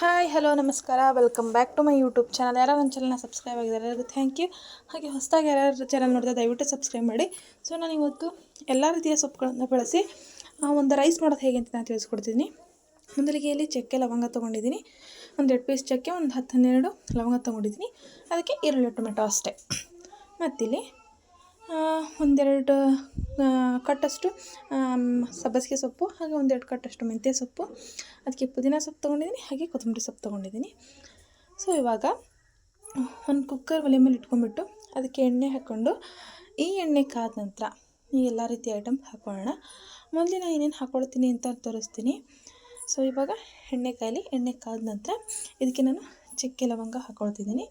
Hi hello ನಮಸ್ಕಾರ. Welcome back to my YouTube channel ಯಾರು ನನ್ನ ಚಾನಲ್ನ ಸಬ್ಸ್ಕ್ರೈಬ್ ಆಗಿದ್ದಾರೆ ಎಲ್ಲರಿಗೂ ಥ್ಯಾಂಕ್ ಯು ಹಾಗೆ ಹೊಸದಾಗಿ ಯಾರ್ಯಾರು ಚಾನಲ್ ನೋಡಿದ್ರೆ ದಯವಿಟ್ಟು ಸಬ್ಸ್ಕ್ರೈಬ್ ಮಾಡಿ. ಸೊ ನಾನು ಇವತ್ತು ಎಲ್ಲ ರೀತಿಯ ಸೊಪ್ಪುಗಳನ್ನು ಬಳಸಿ ಒಂದು ರೈಸ್ ಮಾಡೋದು ಹೇಗೆ ಅಂತ ನಾನು ತಿಳಿಸ್ಕೊಡ್ತೀನಿ. ಮೊದಲಿಗೆ ಇಲ್ಲಿ ಚಕ್ಕೆ, ಲವಂಗ ತೊಗೊಂಡಿದ್ದೀನಿ. ಒಂದು ಎರಡು ಪೀಸ್ ಚಕ್ಕೆ, ಒಂದು ಹತ್ತು ಹನ್ನೆರಡು ಲವಂಗ ತೊಗೊಂಡಿದ್ದೀನಿ. ಅದಕ್ಕೆ ಈರುಳ್ಳಿ, ಟೊಮೆಟೊ ಅಷ್ಟೇ. ಮತ್ತಿಲ್ಲಿ ಒಂದೆರಡು ಕಟ್ಟಷ್ಟು ಸಬ್ಬಸಿಗೆ ಸೊಪ್ಪು, ಹಾಗೆ ಒಂದೆರಡು ಕಟ್ಟಷ್ಟು ಮೆಂತ್ಯ ಸೊಪ್ಪು, ಅದಕ್ಕೆ ಪುದೀನ ಸೊಪ್ಪು ತೊಗೊಂಡಿದ್ದೀನಿ, ಹಾಗೆ ಕೊತ್ತಂಬರಿ ಸೊಪ್ಪು ತೊಗೊಂಡಿದ್ದೀನಿ. ಸೊ ಇವಾಗ ಒಂದು ಕುಕ್ಕರ್ ಒಲೆ ಮೇಲೆ ಇಟ್ಕೊಂಡ್ಬಿಟ್ಟು ಅದಕ್ಕೆ ಎಣ್ಣೆ ಹಾಕ್ಕೊಂಡು, ಈ ಎಣ್ಣೆ ಕಾದ ನಂತರ ಈ ಎಲ್ಲ ರೀತಿಯ ಐಟಮ್ ಹಾಕೊಳ್ಳೋಣ. ಮೊದಲಿನ ಏನೇನು ಹಾಕ್ಕೊಳ್ತೀನಿ ಅಂತ ತೋರಿಸ್ತೀನಿ. ಸೊ ಇವಾಗ ಎಣ್ಣೆ ಕಾಯಲಿ, ಎಣ್ಣೆ ಕಾದ ನಂತರ ಇದಕ್ಕೆ ನಾನು ಚಕ್ಕೆ ಲವಂಗ ಹಾಕ್ಕೊಳ್ತಿದ್ದೀನಿ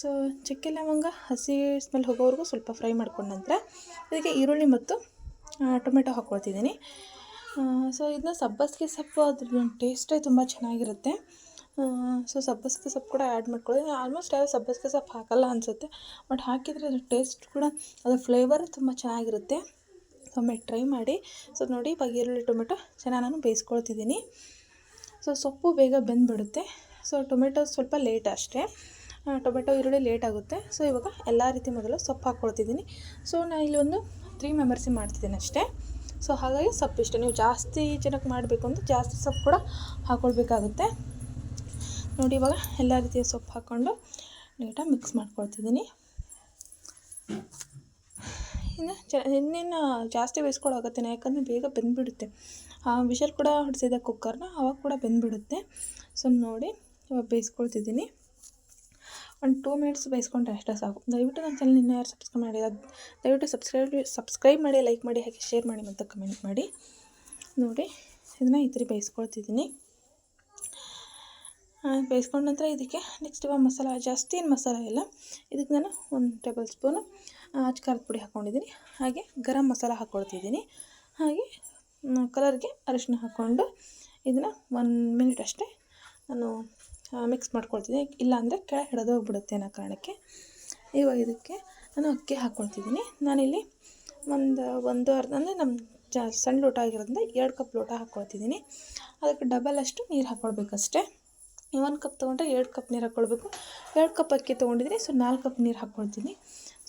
ಸೊ ಚಕ್ಕೆ ಲವಂಗ ಹಸಿ ಸ್ಮೆಲ್ ಹೋಗೋವರೆಗೂ ಸ್ವಲ್ಪ ಫ್ರೈ ಮಾಡ್ಕೊಂಡ ನಂತರ ಇದಕ್ಕೆ ಈರುಳ್ಳಿ ಮತ್ತು ಟೊಮೆಟೊ ಹಾಕ್ಕೊಳ್ತಿದ್ದೀನಿ ಸೊ ಇದನ್ನ ಸಬ್ಬಸಿಗೆ ಸೊಪ್ಪು ಅದ್ರ ಟೇಸ್ಟೇ ತುಂಬ ಚೆನ್ನಾಗಿರುತ್ತೆ. ಸೊ ಸಬ್ಬಸಿಗೆ ಸೊಪ್ಪು ಕೂಡ ಆ್ಯಡ್ ಮಾಡ್ಕೊಳ್ಳಿ. ಆಲ್ಮೋಸ್ಟ್ ಯಾವ ಸಬ್ಬಸಿಗೆ ಸೊಪ್ಪು ಹಾಕಲ್ಲ ಅನಿಸುತ್ತೆ. ಬಟ್ ಹಾಕಿದರೆ ಅದ್ರ ಟೇಸ್ಟ್ ಕೂಡ ಅದ್ರ ಫ್ಲೇವರ್ ತುಂಬ ಚೆನ್ನಾಗಿರುತ್ತೆ. ಒಮ್ಮೆ ಟ್ರೈ ಮಾಡಿ. ಸೊ ನೋಡಿ ಇವಾಗ ಈರುಳ್ಳಿ, ಟೊಮೆಟೊ ಚೆನ್ನಾಗಿ ನಾನು ಬೇಯಿಸ್ಕೊಳ್ತಿದ್ದೀನಿ. ಸೊ ಸೊಪ್ಪು ಬೇಗ ಬೆಂದ್ಬಿಡುತ್ತೆ. ಸೊ ಟೊಮೆಟೊ ಸ್ವಲ್ಪ ಲೇಟ್ ಅಷ್ಟೇ. ಟೊಮೆಟೊ, ಈರುಳ್ಳಿ ಲೇಟ್ ಆಗುತ್ತೆ. ಸೊ ಇವಾಗ ಎಲ್ಲ ರೀತಿ ಮೊದಲು ಸೊಪ್ಪು ಹಾಕ್ಕೊಳ್ತಿದ್ದೀನಿ. ಸೊ ನಾನು ಇಲ್ಲಿ ಒಂದು ತ್ರೀ ಮೆಂಬರ್ಸಿಗೆ ಮಾಡ್ತಿದ್ದೀನಿ ಅಷ್ಟೇ. ಸೊ ಹಾಗಾಗಿ ಸೊಪ್ಪು ಇಷ್ಟ. ನೀವು ಜಾಸ್ತಿ ಜನಕ್ಕೆ ಮಾಡಬೇಕು ಅಂದರೆ ಜಾಸ್ತಿ ಸೊಪ್ಪು ಕೂಡ ಹಾಕ್ಕೊಳ್ಬೇಕಾಗುತ್ತೆ ನೋಡಿ, ಇವಾಗ ಎಲ್ಲ ರೀತಿಯ ಸೊಪ್ಪು ಹಾಕ್ಕೊಂಡು ನೀಟಾಗಿ ಮಿಕ್ಸ್ ಮಾಡ್ಕೊಳ್ತಿದ್ದೀನಿ. ಇನ್ನು ಚ ಇನ್ನೇನು ಜಾಸ್ತಿ ಬೇಯಿಸ್ಕೊಳ್ಳೋಗತ್ತೆ ಯಾಕಂದರೆ ಬೇಗ ಬೆಂದ್ಬಿಡುತ್ತೆ. ವಿಷಲ್ ಕೂಡ ಹೊಡಿಸಿದೆ ಕುಕ್ಕರ್ನ ಅವಾಗ ಕೂಡ ಬೆಂದ್ಬಿಡುತ್ತೆ. ಸೊ ನೋಡಿ, ಇವಾಗ ಬೇಯಿಸ್ಕೊಳ್ತಿದ್ದೀನಿ. ಒಂದು ಟೂ ಮಿನಿಟ್ಸ್ ಬೈಸ್ಕೊಂಡ್ರೆ ಅಷ್ಟೇ ಸಾಕು. ದಯವಿಟ್ಟು ನನ್ನ ಚಾನಲ್ ಇನ್ನೂ ಯಾರು ಸಬ್ಸ್ಕ್ರೈಬ್ ಮಾಡಿ ದಯವಿಟ್ಟು ಸಬ್ಸ್ಕ್ರೈಬ್ ಸಬ್ಸ್ಕ್ರೈಬ್ ಮಾಡಿ ಲೈಕ್ ಮಾಡಿ, ಹಾಗೆ ಶೇರ್ ಮಾಡಿ ಮತ್ತು ಕಮೆಂಟ್ ಮಾಡಿ. ನೋಡಿ, ಇದನ್ನು ಈ ಥರ ಬೇಯಿಸ್ಕೊಳ್ತಿದ್ದೀನಿ. ಬೇಯಿಸ್ಕೊಂಡ ನಂತರ ಇದಕ್ಕೆ ನೆಕ್ಸ್ಟ್ ಇವಾಗ ಮಸಾಲ, ಜಾಸ್ತಿ ಏನು ಮಸಾಲ ಇಲ್ಲ. ಇದಕ್ಕೆ ನಾನು ಒಂದು ಟೇಬಲ್ ಸ್ಪೂನು ಅಚ್ಚ ಪುಡಿ ಹಾಕ್ಕೊಂಡಿದ್ದೀನಿ. ಹಾಗೆ ಗರಂ ಮಸಾಲ ಹಾಕ್ಕೊಳ್ತಿದ್ದೀನಿ. ಹಾಗೆ ಕಲರ್ಗೆ ಅರಿಶಿನ ಹಾಕ್ಕೊಂಡು ಇದನ್ನು ಒನ್ ಮಿನಿಟ್ ಅಷ್ಟೇ ನಾನು ಮಿಕ್ಸ್ ಮಾಡ್ಕೊಳ್ತಿದ್ದೀನಿ ಇಲ್ಲಾಂದರೆ ಕೆಳ ಹಿಡಿದೋಗ್ಬಿಡುತ್ತೆ ಅನ್ನೋ ಕಾರಣಕ್ಕೆ ಇವಾಗ ಇದಕ್ಕೆ ನಾನು ಅಕ್ಕಿ ಹಾಕ್ಕೊಳ್ತಿದ್ದೀನಿ. ನಾನಿಲ್ಲಿ ಒಂದು ಒಂದು ಅರ್ಧ, ಅಂದರೆ ನಮ್ಮ ಜಾ, ಸಣ್ಣ ಲೋಟ ಆಗಿರೋದ್ರಿಂದ ಎರಡು ಕಪ್ ಲೋಟ ಹಾಕ್ಕೊಳ್ತಿದ್ದೀನಿ. ಅದಕ್ಕೆ ಡಬಲ್ ಅಷ್ಟು ನೀರು ಹಾಕ್ಕೊಳ್ಬೇಕಷ್ಟೇ. ಒಂದು ಕಪ್ ತೊಗೊಂಡ್ರೆ ಎರಡು ಕಪ್ ನೀರು ಹಾಕ್ಕೊಳ್ಬೇಕು. ಎರಡು ಕಪ್ ಅಕ್ಕಿ ತೊಗೊಂಡಿದ್ದೀನಿ ಸೊ ನಾಲ್ಕು ಕಪ್ ನೀರು ಹಾಕ್ಕೊಳ್ತೀನಿ.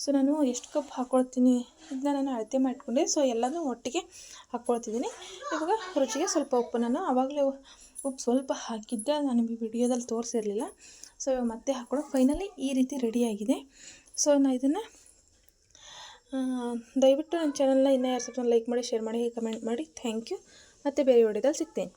ಸೊ ನಾನು ಎಷ್ಟು ಕಪ್ ಹಾಕ್ಕೊಳ್ತೀನಿ ಇದನ್ನ ನಾನು ಅಳತೆ ಮಾಡಿಕೊಂಡೆ ಸೊ ಎಲ್ಲನೂ ಒಟ್ಟಿಗೆ ಹಾಕ್ಕೊಳ್ತಿದ್ದೀನಿ. ಇವಾಗ ರುಚಿಗೆ ಸ್ವಲ್ಪ ಉಪ್ಪು ನಾನು ಆವಾಗಲೇ ಉಪ್ಪು ಸ್ವಲ್ಪ ಹಾಕಿದ್ದೆ ನಾನು ನಿಮಗೆ ವಿಡಿಯೋದಲ್ಲಿ ತೋರಿಸಿರಲಿಲ್ಲ. ಸೊ ಮತ್ತೆ ಹಾಕ್ಕೊಂಡು ಫೈನಲಿ ಈ ರೀತಿ ರೆಡಿಯಾಗಿದೆ. ಸೊ ನಾನು ಇದನ್ನು ದಯವಿಟ್ಟು ನನ್ನ ಚಾನಲ್ನ ಇನ್ನೂ ಯಾರು ಸ್ವಲ್ಪ ಲೈಕ್ ಮಾಡಿ ಶೇರ್ ಮಾಡಿ ಕಮೆಂಟ್ ಮಾಡಿ. ಥ್ಯಾಂಕ್ ಯು ಮತ್ತು ಬೇರೆ ವಿಡಿಯೋದಲ್ಲಿ ಸಿಗ್ತೇನೆ.